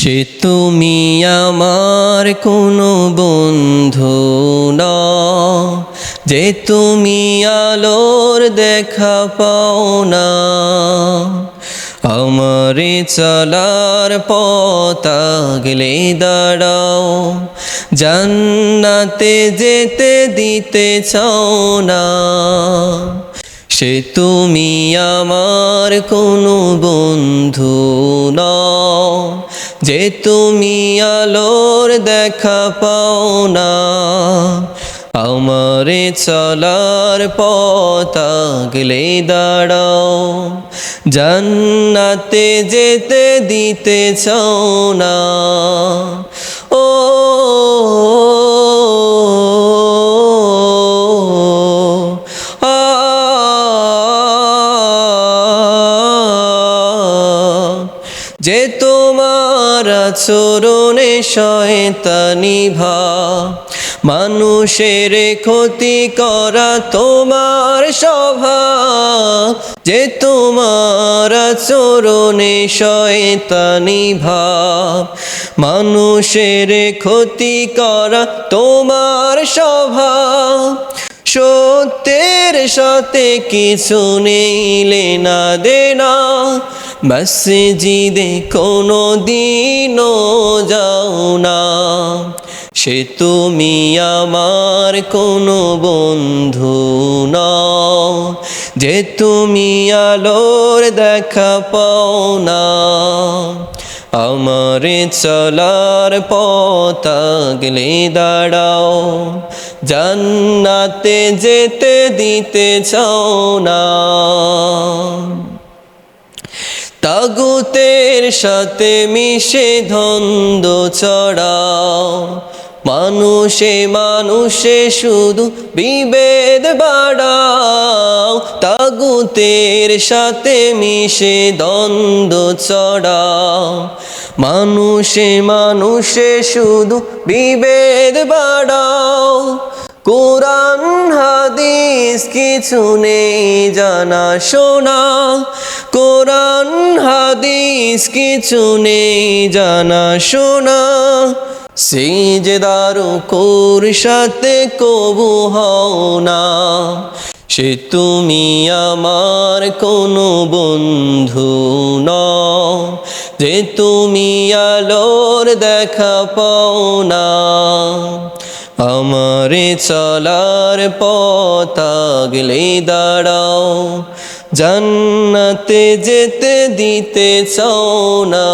সে তুমি আমার কোনো বন্ধু না। যে তুমি আলোর দেখা পাও না। আমার চলার পতা গেলে দাঁড়াও। জান্নাতে যেতে দিতে চাও না। সে তুমি আমার কোনো বন্ধু নও যে তুমি আলোর দেখা পাও না, আমারে চলার পতা গেলে দাঁড়াও। জান্নাতে যেতে দিতে চাও না। ও যে তোমার চরণে শয়তানি ভা। মানুষের ক্ষতি করা তোমার স্বভাব যে তোমার চরণে শয়তানি ভাব মানুষের ক্ষতি করা তোমার স্বভাব সত্যের সাথে কিছু নেইলে না দেনা। মসজিদে কোনো দিনও যাও না। সে তুমি আমার কোনো বন্ধু নও। যে তুমি আলোর দেখা পাও না। আমারে চলার পতাগলে দাঁড়াও। জান্নাতে যেতে দিতে চাও না। তাগুতের সাথে মিশে ধন্দ চড়াও মানুষে মানুষে শুধু বিভেদ বাড়াও। তাগুতের সাথে মিশে দ্বন্দ্ব চড়াও মানুষে মানুষে শুধু বিভেদ বাড়াও। কোরআন, হাদিস কিছু নেই জানা শোনা। কোরআন হাদিস কিছু নেই জানা শোনা। সেই যে দারু কোর সাথে কবু হও না। সে তুমি আমার কোনো বন্ধু নও। যে তুমি আলোর দেখা পাও না। আমারে চলার পথ আগলে দাঁড়াও। জান্নাতে যেতে দিতে চাও না।